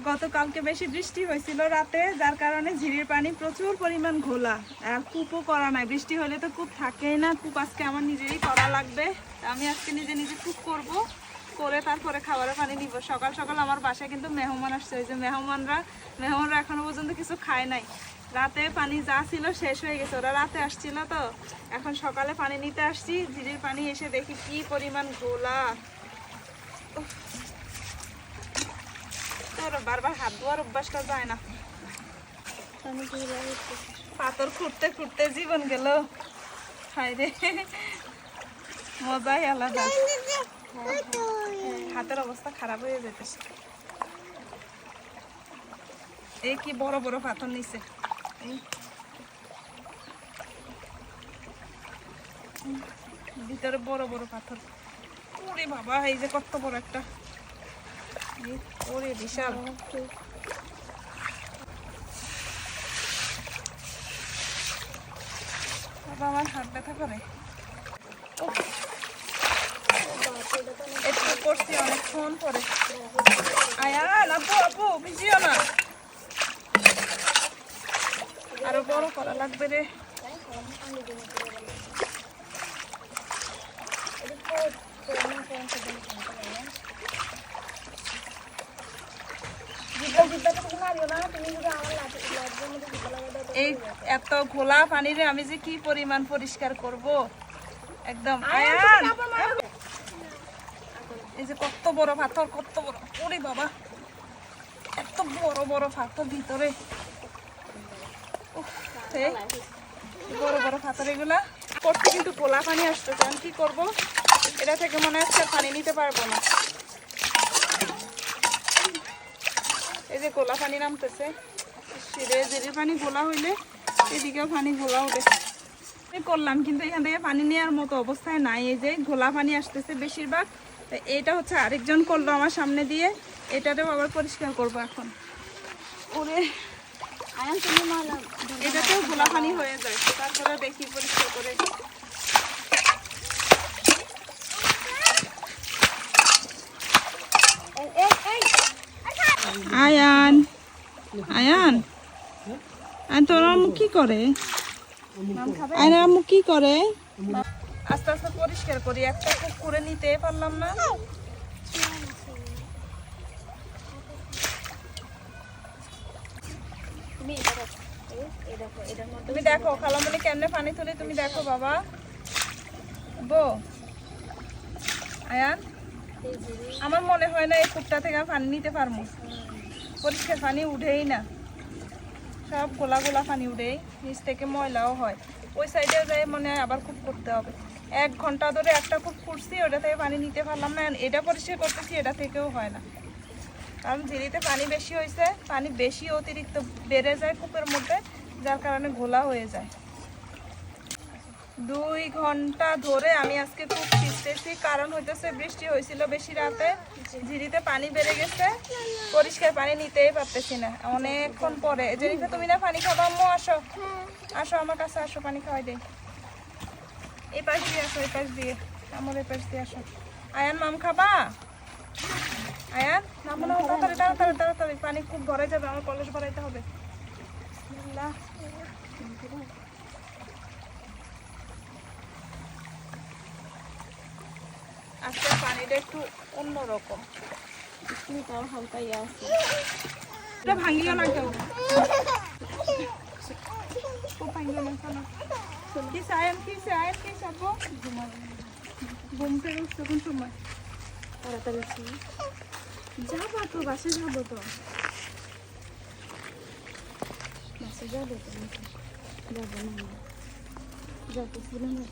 গতকালকে বেশি বৃষ্টি হয়েছিল রাতে, যার কারণে ঝিরির পানি প্রচুর পরিমাণ ঘোলা। আর কূপও করা নাই। বৃষ্টি হলে তো কূপ থাকেই না। কূপ আজকে আমার নিজেরই করা লাগবে। আমি আজকে নিজে নিজে কূপ করব। করে তারপরে খাবারের পানি নিব। সকাল সকাল আমার বাসায় কিন্তু মেহমান আসছে। ওই যে মেহমানরা মেহমানরা এখনও পর্যন্ত কিছু খায় নাই। রাতে পানি যা ছিল শেষ হয়ে গেছে। ওরা রাতে আসছিল তো। এখন সকালে পানি নিতে আসছি। ঝিরির পানি এসে দেখি কি পরিমাণ ঘোলা। বারবার হাত ধোয়ার অভ্যাসটা যায় না। পাথর খুঁড়তে খুঁড়তে জীবন গেল। হায় রে মজাই আলাদা। হাতের অবস্থা খারাপ হয়ে যেতেছে। এই কি বড় বড় পাথর নিছে? ভিতরে বড় বড় পাথর। ওরে বাবা এই যে কত বড় একটা। ওরে বিশাল। বাবা, আমার হাত ব্যথা করে। একটু করছি অনেকক্ষণ পরে। আয়ান আপু আপু, ভিজিও না। আরও বড় করা লাগবে রে। এই এত ঘোলা পানিরে আমি যে কি পরিমাণ পরিষ্কার করব? একদম। আয়ান! এই যে কত বড় পাথর কত বড়। ওরে বাবা। এত বড় বড় পাথর ভিতরে। বড় বড় পাথর এগুলা। করতে কিন্তু গোলা পানি আসতেছে। আমি কি করব? এটা থেকে মনে হচ্ছে পানি নিতে পারব না। এই যে গোলা পানি নামতেছে। জেরির পানি গোলা হইলে এদিকেও পানি গোলা উঠে আমি করলাম কিন্তু এখান থেকে পানি নেওয়ার মতো অবস্থায় নাই। এই যে ঘোলা পানি আসতেছে বেশিরভাগ। তো এইটা হচ্ছে আরেকজন করল আমার সামনে দিয়ে। এটাতেও আবার পরিষ্কার করব এখন। ওরে এটাতেও ঘোলা পানি হয়ে যায়। তারপরে দেখি পরিষ্কার করে। আয়ান আয়ান। আর তোর আম্মু কি করে? আয়নার আম্মু কি করে? আস্তে আস্তে পরিষ্কার করি, একটা খুব করে নিতে পারলাম না। তুমি দেখো খালামণি কেমনে পানি তুলি, তুমি দেখো বাবা। বো। আয়ান। আমার মনে হয় না এই কূপটা থেকে পানি নিতে পারব। পরিষ্কার পানি উঠেই না। সব গোলা গোলা পানি উঠেই, নিচ থেকে ময়লাও হয়। ওই সাইডে যাই মনে হয় আবার কূপ করতে হবে। এক ঘণ্টা ধরে একটা কূপ করছি ওটা থেকে পানি নিতে পারলাম না। এটা পরিষ্কার করতেছি, এটা থেকেও হয় না। কারণ ঝিরিতে পানি বেশি হয়েছে, পানি বেশি অতিরিক্ত বেড়ে যায় কূপের মধ্যে, যার কারণে ঘোলা হয়ে যায়। দুই ঘণ্টা ধরে আমি আজকে খুব ছিটতেছি কারণ হইতেছে বৃষ্টি হয়েছিল বেশি রাতে, ঝিরিতে পানি বেড়ে গেছে। পরিষ্কার পানি নিতেই পারতেছি না, অনেকক্ষণ পরে। জেরিফা তুমি না পানি খাবা আম্মু, আসো। আসো, আমার কাছে আসো, পানি খাওয়াই দেই। এই পাশ দিয়ে আসো, এই পাশ দিয়ে। আমার এই পাশ দিয়ে আসো। আয়ান, মাম খাবা? আয়ান নামো নামো তাড়াতাড়ি তাড়াতাড়ি তাড়াতাড়ি। পানি খুব ভরে যাবে, আমার কলেজ ভরাইতে হবে। আজকে পানিটা একটু অন্যরকম। তাও হালকা ইয়ে আছে এটা ভাঙিও না কেউ? ভাঙিও না শোনো কি সায়ন কি সায়ন, কি সব ঘুম থেকে উঠছে কোন সময়? তাড়াতাড়ি। যাব তো, বাসে যাব তো। বাসে যাব তো। যাব না। যাব সিনেমা